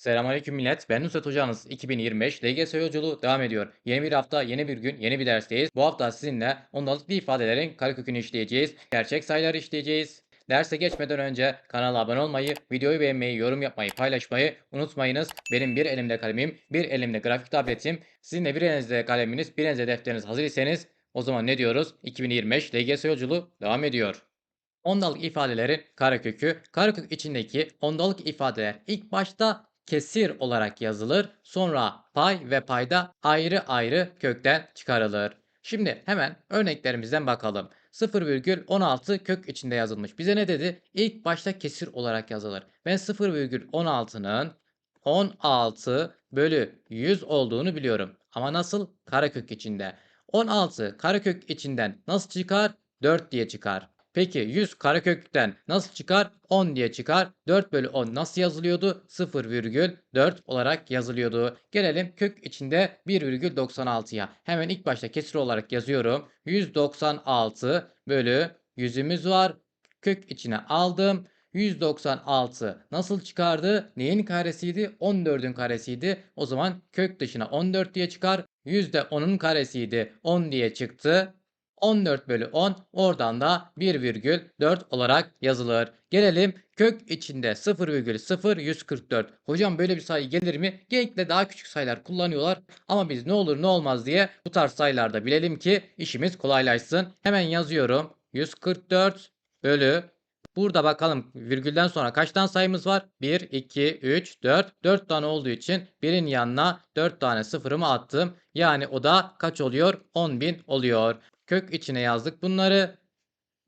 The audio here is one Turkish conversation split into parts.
Selamünaleyküm millet. Ben Nusret Hocanız. 2025 LGS yolculuğu devam ediyor. Yeni bir hafta, yeni bir gün, yeni bir dersteyiz. Bu hafta sizinle ondalıklı ifadelerin karekökünü işleyeceğiz. Gerçek sayıları işleyeceğiz. Derse geçmeden önce kanala abone olmayı, videoyu beğenmeyi, yorum yapmayı, paylaşmayı unutmayınız. Benim bir elimde kalemim, bir elimde grafik tabletim. Sizin de bir elinizde kaleminiz, bir elinizde defteriniz hazır iseniz o zaman ne diyoruz? 2025 LGS yolculuğu devam ediyor. Ondalık ifadelerin karekökü, karekök içindeki ondalık ifadeler ilk başta kesir olarak yazılır, sonra pay ve payda ayrı ayrı kökten çıkarılır. Şimdi hemen örneklerimizden bakalım. 0,16 kök içinde yazılmış. Bize ne dedi? İlk başta kesir olarak yazılır. Ben 0,16'nın 16 bölü 100 olduğunu biliyorum. Ama nasıl? Karekök içinde. 16 karekök içinden nasıl çıkar? 4 diye çıkar. Peki 100 karekökten nasıl çıkar? 10 diye çıkar. 4 bölü 10 nasıl yazılıyordu? 0,4 olarak yazılıyordu. Gelelim kök içinde 1,96'ya. Hemen ilk başta kesir olarak yazıyorum. 196 bölü 100'ümüz var. Kök içine aldım. 196 nasıl çıkardı? Neyin karesiydi? 14'ün karesiydi. O zaman kök dışına 14 diye çıkar. 100 de 10'un karesiydi. 10 diye çıktı. 14 bölü 10 oradan da 1,4 olarak yazılır. Gelelim kök içinde 0,0144. Hocam böyle bir sayı gelir mi? Genellikle daha küçük sayılar kullanıyorlar. Ama biz ne olur ne olmaz diye bu tarz sayılarda bilelim ki işimiz kolaylaşsın. Hemen yazıyorum. 144 bölü Burada bakalım virgülden sonra kaç tane sayımız var? 1, 2, 3, 4. 4 tane olduğu için birin yanına 4 tane sıfırımı attım. Yani o da kaç oluyor? 10.000 oluyor. Kök içine yazdık bunları.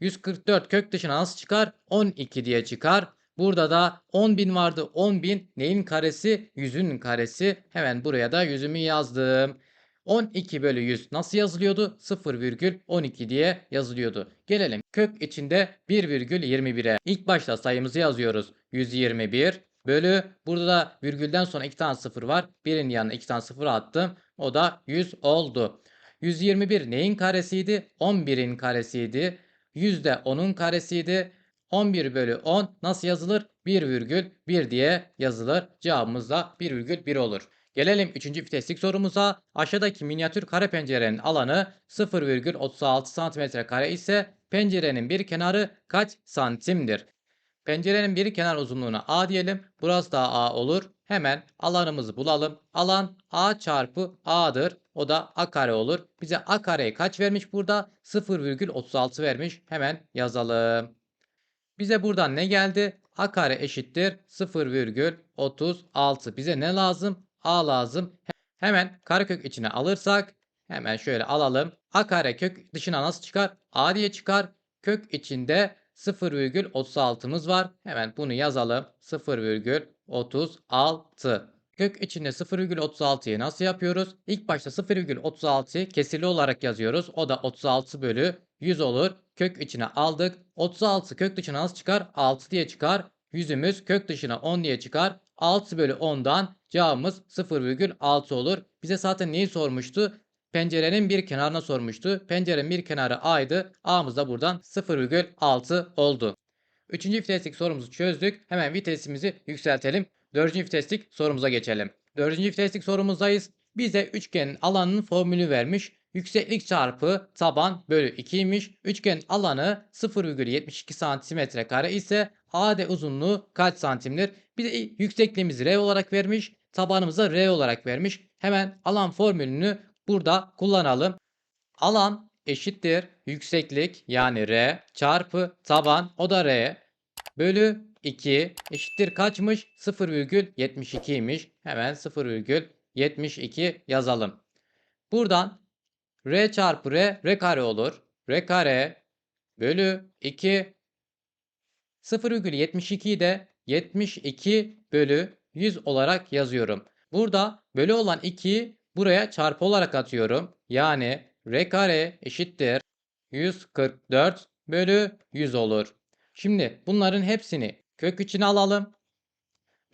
144 kök dışına nasıl çıkar? 12 diye çıkar. Burada da 10.000 vardı. 10.000 neyin karesi? 100'ün karesi. Hemen buraya da yüzümü yazdım. 12 bölü 100 nasıl yazılıyordu? 0,12 diye yazılıyordu. Gelelim kök içinde 1,21'e. İlk başta sayımızı yazıyoruz. 121 bölü burada da virgülden sonra 2 tane sıfır var. Birin yanına 2 tane sıfır attım. O da 100 oldu. 121 neyin karesiydi? 11'in karesiydi. 100 de 10'un karesiydi. 11 bölü 10 nasıl yazılır? 1,1 diye yazılır. Cevabımız da 1,1 olur. Gelelim 3. viteslik sorumuza. Aşağıdaki minyatür kare pencerenin alanı 0,36 cm kare ise pencerenin bir kenarı kaç santimdir? Pencerenin bir kenar uzunluğuna A diyelim. Burası da A olur. Hemen alanımızı bulalım. Alan A çarpı A'dır. O da A kare olur. Bize A kareyi kaç vermiş burada? 0,36 vermiş. Hemen yazalım. Bize buradan ne geldi? A kare eşittir 0,36. Bize ne lazım? A lazım. Hemen karekök içine alırsak hemen şöyle alalım. A kare kök dışına nasıl çıkar? A diye çıkar. Kök içinde 0,36'mız var. Hemen bunu yazalım. 0,36. Kök içinde 0,36'yı nasıl yapıyoruz? İlk başta 0,36'yı kesirli olarak yazıyoruz. O da 36 bölü 100 olur. Kök içine aldık. 36 kök dışına nasıl çıkar? 6 diye çıkar. Yüzümüz kök dışına 10 diye çıkar. 6 bölü 10'dan cevabımız 0,6 olur. Bize zaten neyi sormuştu? Pencerenin bir kenarına sormuştu. Pencerenin bir kenarı A'ydı. A'mız da buradan 0,6 oldu. Üçüncü viteslik sorumuzu çözdük. Hemen vitesimizi yükseltelim. Dördüncü viteslik sorumuza geçelim. Dördüncü viteslik sorumuzdayız. Bize üçgenin alanının formülü vermiş. Yükseklik çarpı taban bölü 2'ymiş. Üçgenin alanı 0,72 cm kare ise AD uzunluğu kaç santimdir? Bize yüksekliğimizi R olarak vermiş. Tabanımıza R olarak vermiş. Hemen alan formülünü burada kullanalım. Alan eşittir yükseklik yani R çarpı taban o da R bölü 2 eşittir kaçmış? 0,72'ymiş. Hemen 0,72 yazalım. Buradan R çarpı R, R kare olur. R kare bölü 2 0,72'yi de 72 bölü 100 olarak yazıyorum. Burada bölü olan 2'yi buraya çarpı olarak atıyorum. Yani R kare eşittir 144 bölü 100 olur. Şimdi bunların hepsini kök içine alalım.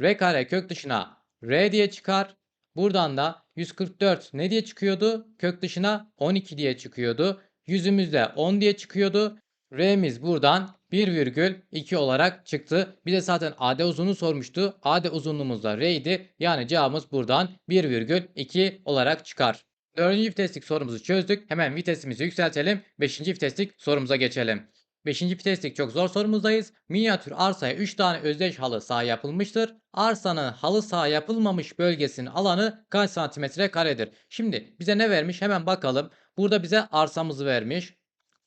R kare kök dışına R diye çıkar. Buradan da 144 ne diye çıkıyordu? Kök dışına 12 diye çıkıyordu. Yüzümüzde 10 diye çıkıyordu. R'miz buradan 1,2 olarak çıktı. Bize zaten AD uzunluğu sormuştu. AD uzunluğumuz da R idi. Yani cevabımız buradan 1,2 olarak çıkar. Dördüncü viteslik sorumuzu çözdük. Hemen vitesimizi yükseltelim. Beşinci viteslik sorumuza geçelim. Beşinci viteslik çok zor sorumuzdayız. Minyatür arsaya 3 tane özdeş halı saha yapılmıştır. Arsanın halı saha yapılmamış bölgesinin alanı kaç santimetre karedir? Şimdi bize ne vermiş? Hemen bakalım. Burada bize arsamızı vermiş.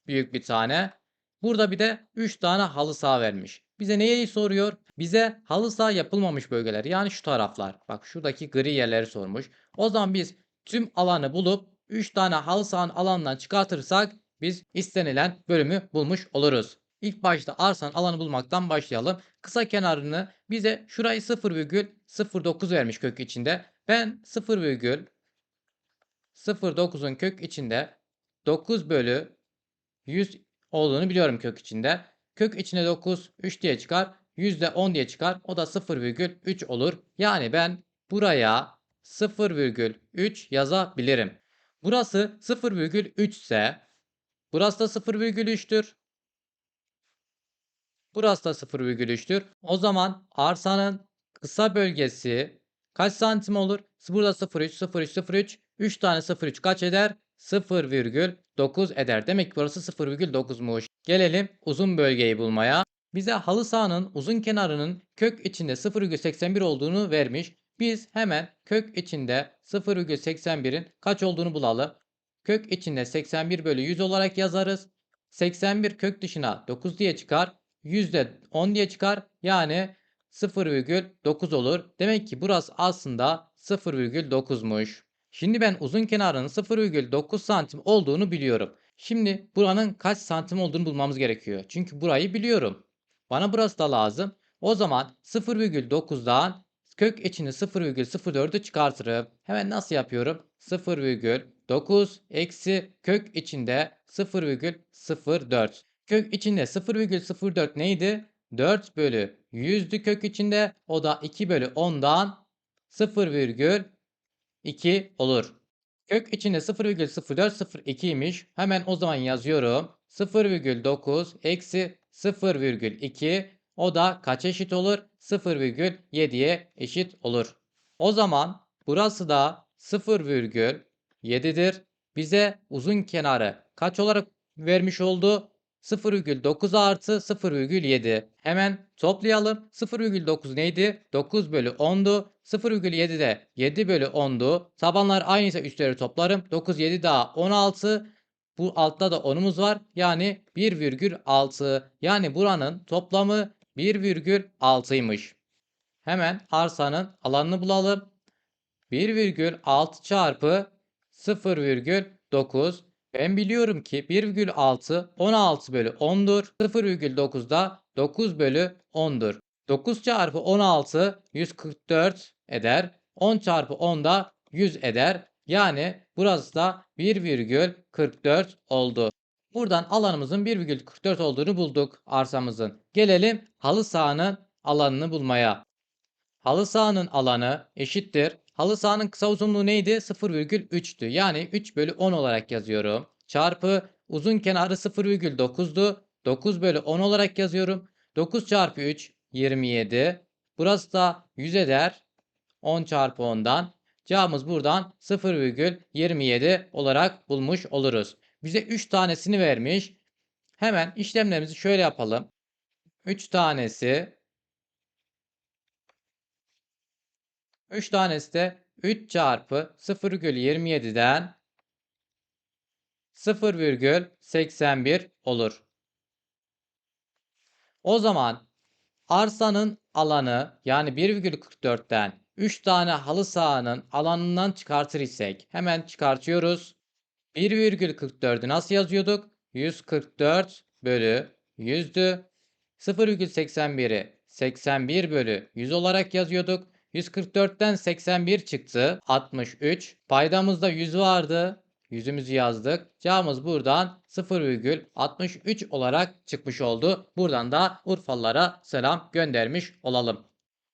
Büyük bir tane. Burada bir de 3 tane halı saha vermiş. Bize neyi soruyor? Bize halı saha yapılmamış bölgeler yani şu taraflar. Bak şuradaki gri yerleri sormuş. O zaman biz tüm alanı bulup 3 tane halı sahanın alanından çıkartırsak biz istenilen bölümü bulmuş oluruz. İlk başta arsanın alanı bulmaktan başlayalım. Kısa kenarını bize şurayı 0,09 vermiş kök içinde. Ben 0,09'un kök içinde 9 bölü 100 olduğunu biliyorum kök içinde. Kök içine 9 3 diye çıkar. Yüzde 10 diye çıkar. O da 0,3 olur. Yani ben buraya 0,3 yazabilirim. Burası 0,3 ise burası da 0,3'tür. Burası da 0,3'tür. O zaman arsanın kısa bölgesi kaç santim olur? Burada 0,3, 0,3, 0,3. 3 tane 0,3 kaç eder? 0,9 eder. Demek ki burası 0,9'muş. Gelelim uzun bölgeyi bulmaya. Bize halı sahanın uzun kenarının kök içinde 0,81 olduğunu vermiş. Biz hemen kök içinde 0,81'in kaç olduğunu bulalım. Kök içinde 81 bölü 100 olarak yazarız. 81 kök dışına 9 diye çıkar. Yüzde 10 diye çıkar. Yani 0,9 olur. Demek ki burası aslında 0,9'muş. Şimdi ben uzun kenarının 0,9 santim olduğunu biliyorum. Şimdi buranın kaç santim olduğunu bulmamız gerekiyor. Çünkü burayı biliyorum. Bana burası da lazım. O zaman 0,9'dan kök içini 0,04'ü çıkartırım. Hemen nasıl yapıyorum? 0,9 eksi kök içinde 0,04. Kök içinde 0,04 neydi? 4 bölü 100'dü kök içinde. O da 2 bölü 10'dan 0,2 olur. Kök içinde 0,0402 imiş. Hemen o zaman yazıyorum. 0,9 eksi 0,2 o da kaç eşit olur? 0,7'ye eşit olur. O zaman burası da 0,7'dir. Bize uzun kenarı kaç olarak vermiş oldu? 0,9 artı 0,7. Hemen toplayalım. 0,9 neydi? 9 bölü 10'du. 0,7 de 7 bölü 10'du. Tabanlar aynıysa üstleri toplarım. 9, 7 daha 16. Bu altta da 10'umuz var. Yani 1,6. Yani buranın toplamı 1,6'ymış. Hemen arsanın alanını bulalım. 1,6 çarpı 0,9 ben biliyorum ki 1,6 16 bölü 10'dur. 0,9 da 9 bölü 10'dur. 9 çarpı 16 144 eder. 10 çarpı 10 da 100 eder. Yani burası da 1,44 oldu. Buradan alanımızın 1,44 olduğunu bulduk arsamızın. Gelelim halı sahanın alanını bulmaya. Halı sahanın alanı eşittir. Halı sahanın kısa uzunluğu neydi? 0,3'tü. Yani 3 bölü 10 olarak yazıyorum. Çarpı uzun kenarı 0,9'du. 9 bölü 10 olarak yazıyorum. 9 çarpı 3 27. Burası da 100 eder. 10 çarpı 10'dan. Cevabımız buradan 0,27 olarak bulmuş oluruz. Bize 3 tanesini vermiş. Hemen işlemlerimizi şöyle yapalım. 3 tanesi 3 tanesi de 3 çarpı 0,27'den 0,81 olur. O zaman arsanın alanı yani 1,44'ten 3 tane halı sahanın alanından çıkartır isek hemen çıkartıyoruz. 1,44'ü nasıl yazıyorduk? 144 bölü 100'dü. 0,81'i 81 bölü 100 olarak yazıyorduk. 144'ten 81 çıktı. 63. Paydamızda 100 vardı. Yüzümüzü yazdık. Cevabımız buradan 0,63 olarak çıkmış oldu. Buradan da Urfalılara selam göndermiş olalım.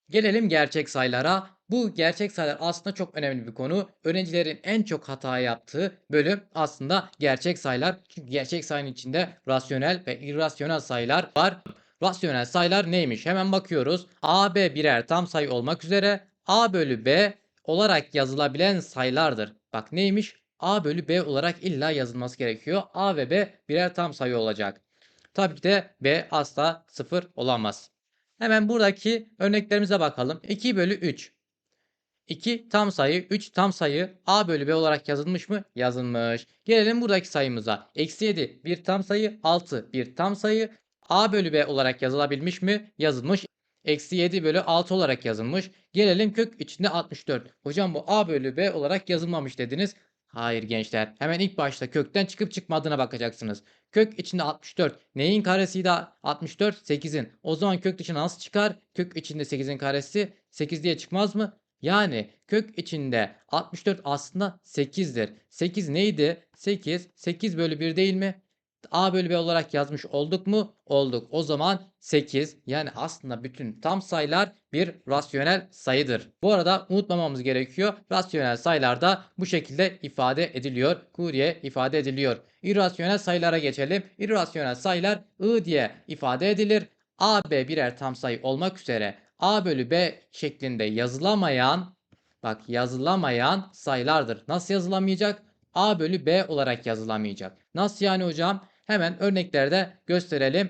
Gelelim gerçek sayılara. Bu gerçek sayılar aslında çok önemli bir konu. Öğrencilerin en çok hata yaptığı bölüm aslında gerçek sayılar. Çünkü gerçek sayının içinde rasyonel ve irrasyonel sayılar var. Rasyonel sayılar neymiş? Hemen bakıyoruz. A, B birer tam sayı olmak üzere A bölü B olarak yazılabilen sayılardır. Bak neymiş? A bölü B olarak illa yazılması gerekiyor. A ve B birer tam sayı olacak. Tabii ki de B asla sıfır olamaz. Hemen buradaki örneklerimize bakalım. 2 bölü 3. 2 tam sayı, 3 tam sayı A bölü B olarak yazılmış mı? Yazılmış. Gelelim buradaki sayımıza. Eksi 7 bir tam sayı, 6 bir tam sayı A bölü B olarak yazılabilmiş mi? Yazılmış. Eksi 7 bölü 6 olarak yazılmış. Gelelim kök içinde 64. Hocam bu A bölü B olarak yazılmamış dediniz. Hayır gençler. Hemen ilk başta kökten çıkıp çıkmadığına bakacaksınız. Kök içinde 64. Neyin karesiydi 64? 8'in. O zaman kök dışına nasıl çıkar? Kök içinde 8'in karesi 8 diye çıkmaz mı? Yani kök içinde 64 aslında 8'dir. 8 neydi? 8. 8 bölü 1 değil mi? A bölü B olarak yazmış olduk mu? Olduk. O zaman 8 yani aslında bütün tam sayılar bir rasyonel sayıdır. Bu arada unutmamamız gerekiyor. Rasyonel sayılarda bu şekilde ifade ediliyor. Diye ifade ediliyor. İrrasyonel sayılara geçelim. İrrasyonel sayılar I diye ifade edilir. A, B birer tam sayı olmak üzere A bölü B şeklinde yazılamayan bak yazılamayan sayılardır. Nasıl yazılamayacak? A bölü B olarak yazılamayacak. Nasıl yani hocam? Hemen örneklerde gösterelim.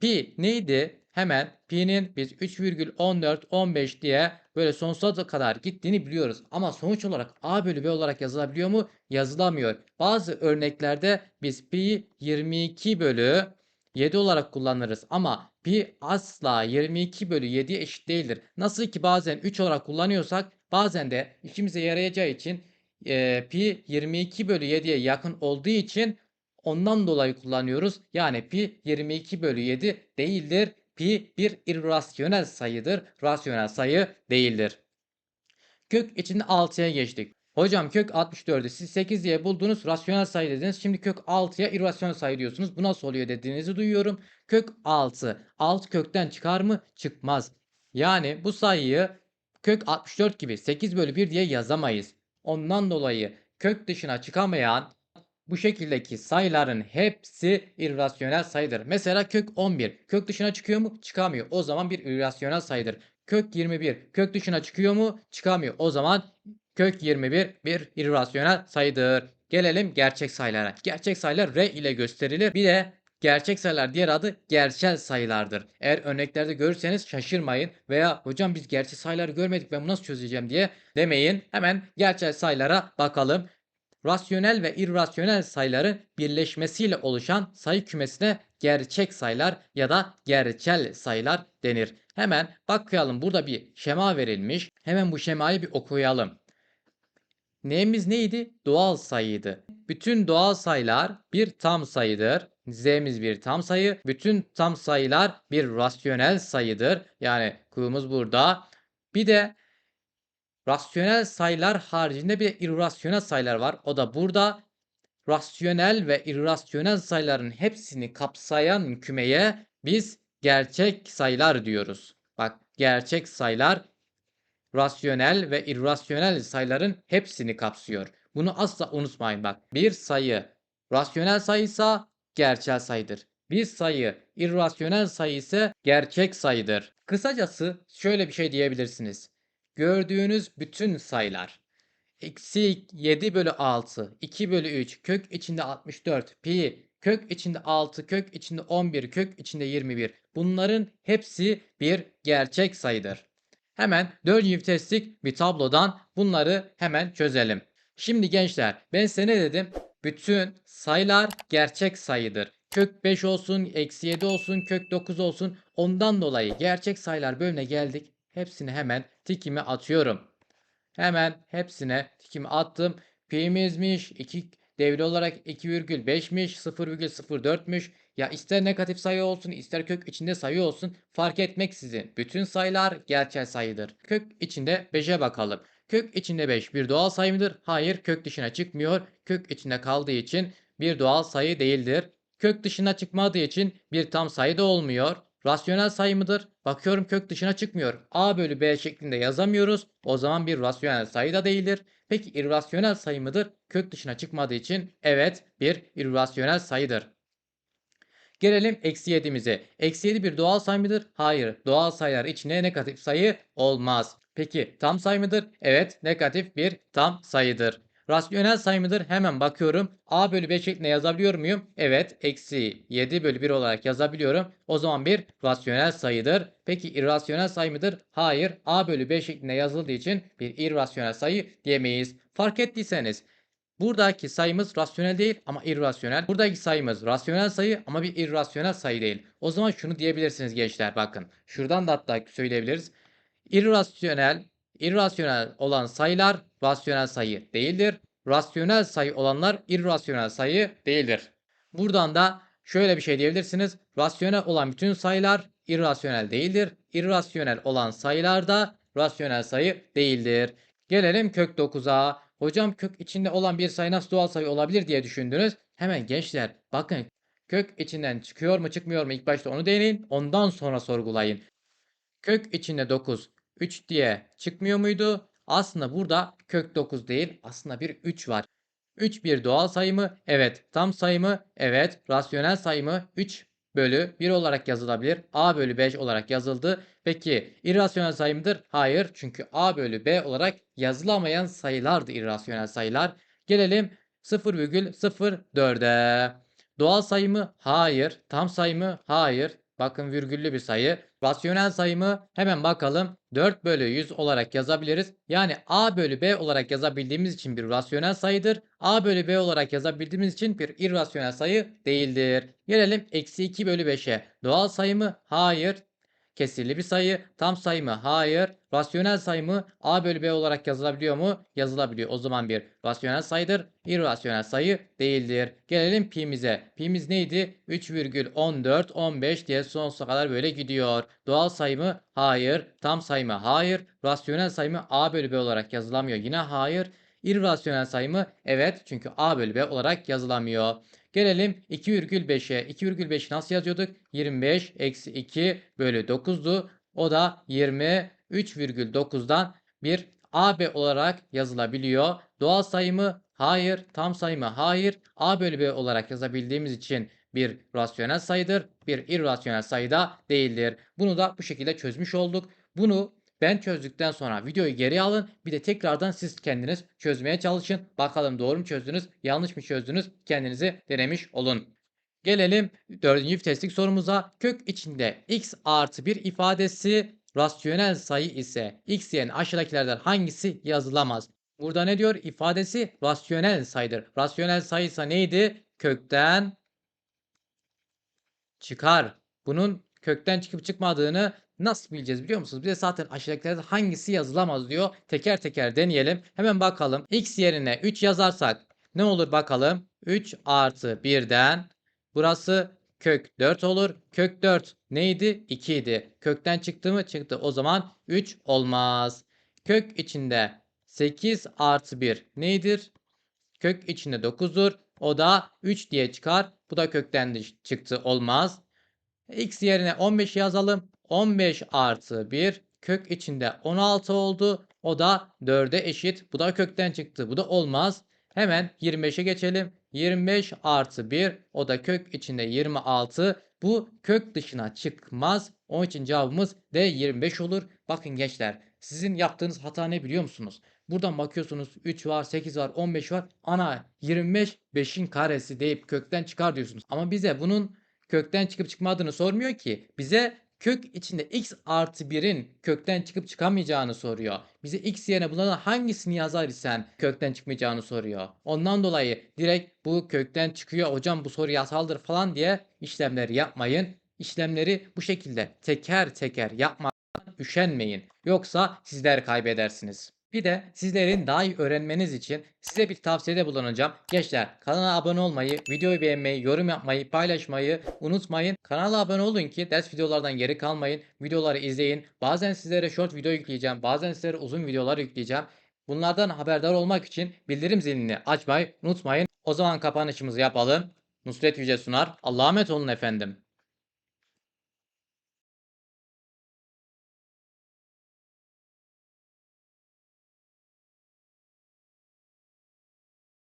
Pi neydi? Hemen pi'nin biz 3,14 15 diye böyle sonsuza kadar gittiğini biliyoruz. Ama sonuç olarak a bölü b olarak yazılabiliyor mu? Yazılamıyor. Bazı örneklerde biz pi'yi 22 bölü 7 olarak kullanırız. Ama pi asla 22 bölü 7'ye eşit değildir. Nasıl ki bazen 3 olarak kullanıyorsak bazen de işimize yarayacağı için e, pi 22 bölü 7'ye yakın olduğu için ondan dolayı kullanıyoruz. Yani pi 22 bölü 7 değildir. Pi bir irrasyonel sayıdır. Rasyonel sayı değildir. Kök içinde 6'ya geçtik. Hocam kök 64'ü siz 8 diye buldunuz rasyonel sayı dediniz. Şimdi kök 6'ya irrasyonel sayı diyorsunuz. Bu nasıl oluyor dediğinizi duyuyorum. Kök 6. 6 kökten çıkar mı? Çıkmaz. Yani bu sayıyı kök 64 gibi 8 bölü 1 diye yazamayız. Ondan dolayı kök dışına çıkamayan bu şekildeki sayıların hepsi irrasyonel sayıdır. Mesela kök 11 kök dışına çıkıyor mu? Çıkamıyor. O zaman bir irrasyonel sayıdır. Kök 21 kök dışına çıkıyor mu? Çıkamıyor. O zaman kök 21 bir irrasyonel sayıdır. Gelelim gerçek sayılara. Gerçek sayılar R ile gösterilir. Bir de gerçek sayılar diğer adı gerçel sayılardır. Eğer örneklerde görürseniz şaşırmayın veya hocam biz gerçek sayıları görmedik ben bunu nasıl çözeceğim diye demeyin. Hemen gerçel sayılara bakalım rasyonel ve irrasyonel sayıların birleşmesiyle oluşan sayı kümesine gerçek sayılar ya da gerçel sayılar denir. Hemen bakayalım burada bir şema verilmiş. Hemen bu şemayı bir okuyalım. Neyimiz neydi? Doğal sayıydı. Bütün doğal sayılar bir tam sayıdır. Z'miz bir tam sayı. Bütün tam sayılar bir rasyonel sayıdır. Yani Q'muz burada. Bir de rasyonel sayılar haricinde bir irrasyonel sayılar var. O da burada. Rasyonel ve irrasyonel sayıların hepsini kapsayan kümeye biz gerçek sayılar diyoruz. Bak gerçek sayılar rasyonel ve irrasyonel sayıların hepsini kapsıyor. Bunu asla unutmayın bak. Bir sayı rasyonel sayıysa gerçel sayıdır. Bir sayı irrasyonel sayı ise gerçek sayıdır. Kısacası şöyle bir şey diyebilirsiniz. Gördüğünüz bütün sayılar eksi 7 bölü 6, 2 bölü 3, kök içinde 64, pi, kök içinde 6, kök içinde 11, kök içinde 21. Bunların hepsi bir gerçek sayıdır. Hemen 4 viteslik bir tablodan bunları hemen çözelim. Şimdi gençler ben size ne dedim? Bütün sayılar gerçek sayıdır. Kök 5 olsun, eksi 7 olsun, kök 9 olsun. Ondan dolayı gerçek sayılar bölümüne geldik. Hepsini hemen tikimi atıyorum. Hemen hepsine tikimi attım. Pi'mizmiş 2 devre olarak 2,5'miş 0,04'müş. Ya ister negatif sayı olsun ister kök içinde sayı olsun fark etmeksizin bütün sayılar gerçel sayıdır. Kök içinde 5'e bakalım. Kök içinde 5 bir doğal sayı mıdır? Hayır kök dışına çıkmıyor. Kök içinde kaldığı için bir doğal sayı değildir. Kök dışına çıkmadığı için bir tam sayı da olmuyor. Rasyonel sayı mıdır? Bakıyorum kök dışına çıkmıyor. A bölü B şeklinde yazamıyoruz. O zaman bir rasyonel sayı da değildir. Peki irrasyonel sayı mıdır? Kök dışına çıkmadığı için evet bir irrasyonel sayıdır. Gelelim eksi 7'mize. Eksi 7 bir doğal sayı mıdır? Hayır. Doğal sayılar içine negatif sayı olmaz. Peki tam sayı mıdır? Evet negatif bir tam sayıdır. Rasyonel sayı mıdır? Hemen bakıyorum. A bölü B şeklinde yazabiliyor muyum? Evet. Eksi 7 bölü 1 olarak yazabiliyorum. O zaman bir rasyonel sayıdır. Peki irrasyonel sayı mıdır? Hayır. A bölü B şeklinde yazıldığı için bir irrasyonel sayı diyemeyiz. Fark ettiyseniz Buradaki sayımız rasyonel değil ama irrasyonel. Buradaki sayımız rasyonel sayı ama bir irrasyonel sayı değil. O zaman şunu diyebilirsiniz gençler bakın. Şuradan da hatta söyleyebiliriz. İrrasyonel, irrasyonel olan sayılar rasyonel sayı değildir. Rasyonel sayı olanlar irrasyonel sayı değildir. Buradan da şöyle bir şey diyebilirsiniz. Rasyonel olan bütün sayılar irrasyonel değildir. İrrasyonel olan sayılar da rasyonel sayı değildir. Gelelim kök 9'a. Hocam kök içinde olan bir sayı nasıl doğal sayı olabilir diye düşündünüz. Hemen gençler bakın kök içinden çıkıyor mu çıkmıyor mu ilk başta onu deneyin. Ondan sonra sorgulayın. Kök içinde 9 3 diye çıkmıyor muydu? Aslında burada kök 9 değil aslında bir 3 var. 3 bir doğal sayı mı? Evet. Tam sayı mı? Evet. Rasyonel sayı mı? 3 bölü 1 olarak yazılabilir. A bölü 5 olarak yazıldı. Peki irrasyonel sayı mıdır? Hayır. Çünkü A bölü B olarak yazılamayan sayılardı irrasyonel sayılar. Gelelim 0,04'e. Doğal sayı mı? Hayır. Tam sayı mı? Hayır. Bakın virgüllü bir sayı. Rasyonel sayı mı? Hemen bakalım. 4 bölü 100 olarak yazabiliriz. Yani A bölü B olarak yazabildiğimiz için bir rasyonel sayıdır. A bölü B olarak yazabildiğimiz için bir irrasyonel sayı değildir. Gelelim eksi 2 bölü 5'e. Doğal sayı mı? Hayır. Kesirli bir sayı. Tam sayı mı? Hayır. Rasyonel sayı mı? A bölü B olarak yazılabiliyor mu? Yazılabiliyor. O zaman bir rasyonel sayıdır. İrrasyonel sayı değildir. Gelelim pi'mize. Pi'miz neydi? 3,14, 15 diye sonsuza kadar böyle gidiyor. Doğal sayı mı? Hayır. Tam sayı mı? Hayır. Rasyonel sayı mı? A bölü B olarak yazılamıyor. Yine hayır. İrrasyonel sayı mı? Evet. Çünkü A bölü B olarak yazılamıyor. Gelelim 2,5'e. 2,5 nasıl yazıyorduk? 25 eksi 2 bölü 9'du. O da 23,9'dan bir AB olarak yazılabiliyor. Doğal sayı mı? Hayır. Tam sayı mı? Hayır. A bölü B olarak yazabildiğimiz için bir rasyonel sayıdır. Bir irrasyonel sayı da değildir. Bunu da bu şekilde çözmüş olduk. Bunu ben çözdükten sonra videoyu geri alın. Bir de tekrardan siz kendiniz çözmeye çalışın. Bakalım doğru mu çözdünüz, yanlış mı çözdünüz? Kendinizi denemiş olun. Gelelim dördüncü viteslik sorumuza. Kök içinde x artı bir ifadesi rasyonel sayı ise x yerine aşağıdakilerden hangisi yazılamaz? Burada ne diyor? İfadesi rasyonel sayıdır. Rasyonel sayıysa neydi? Kökten çıkar. Bunun kökten çıkıp çıkmadığını nasıl bileceğiz biliyor musunuz? Bize zaten aşağıdakilerden hangisi yazılamaz diyor. Teker teker deneyelim. Hemen bakalım. X yerine 3 yazarsak ne olur bakalım. 3 artı 1'den burası kök 4 olur. Kök 4 neydi? 2 idi. Kökten çıktı mı? Çıktı. O zaman 3 olmaz. Kök içinde 8 artı 1 neydir? Kök içinde 9'dur. O da 3 diye çıkar. Bu da kökten çıktı. Olmaz. X yerine 15 yazalım. 15 artı 1 kök içinde 16 oldu. O da 4'e eşit. Bu da kökten çıktı. Bu da olmaz. Hemen 25'e geçelim. 25 artı 1 o da kök içinde 26. Bu kök dışına çıkmaz. Onun için cevabımız D 25 olur. Bakın gençler sizin yaptığınız hata ne biliyor musunuz? Buradan bakıyorsunuz 3 var, 8 var, 15 var. Ana 25 5'in karesi deyip kökten çıkar diyorsunuz. Ama bize bunun kökten çıkıp çıkmadığını sormuyor ki. Bize kök içinde x artı 1'in kökten çıkıp çıkamayacağını soruyor. Bize x yerine bunlardan hangisini yazar isen kökten çıkmayacağını soruyor. Ondan dolayı direkt bu kökten çıkıyor hocam bu soru yasaldır falan diye işlemleri yapmayın. İşlemleri bu şekilde teker teker yapmaktan üşenmeyin. Yoksa sizler kaybedersiniz. Bir de sizlerin daha iyi öğrenmeniz için size bir tavsiyede bulunacağım. Gençler kanala abone olmayı, videoyu beğenmeyi, yorum yapmayı, paylaşmayı unutmayın. Kanala abone olun ki ders videolardan geri kalmayın. Videoları izleyin. Bazen sizlere short video yükleyeceğim. Bazen sizlere uzun videolar yükleyeceğim. Bunlardan haberdar olmak için bildirim zilini açmayı unutmayın. O zaman kapanışımızı yapalım. Nusret Yüce sunar. Allah'a emanet olun efendim.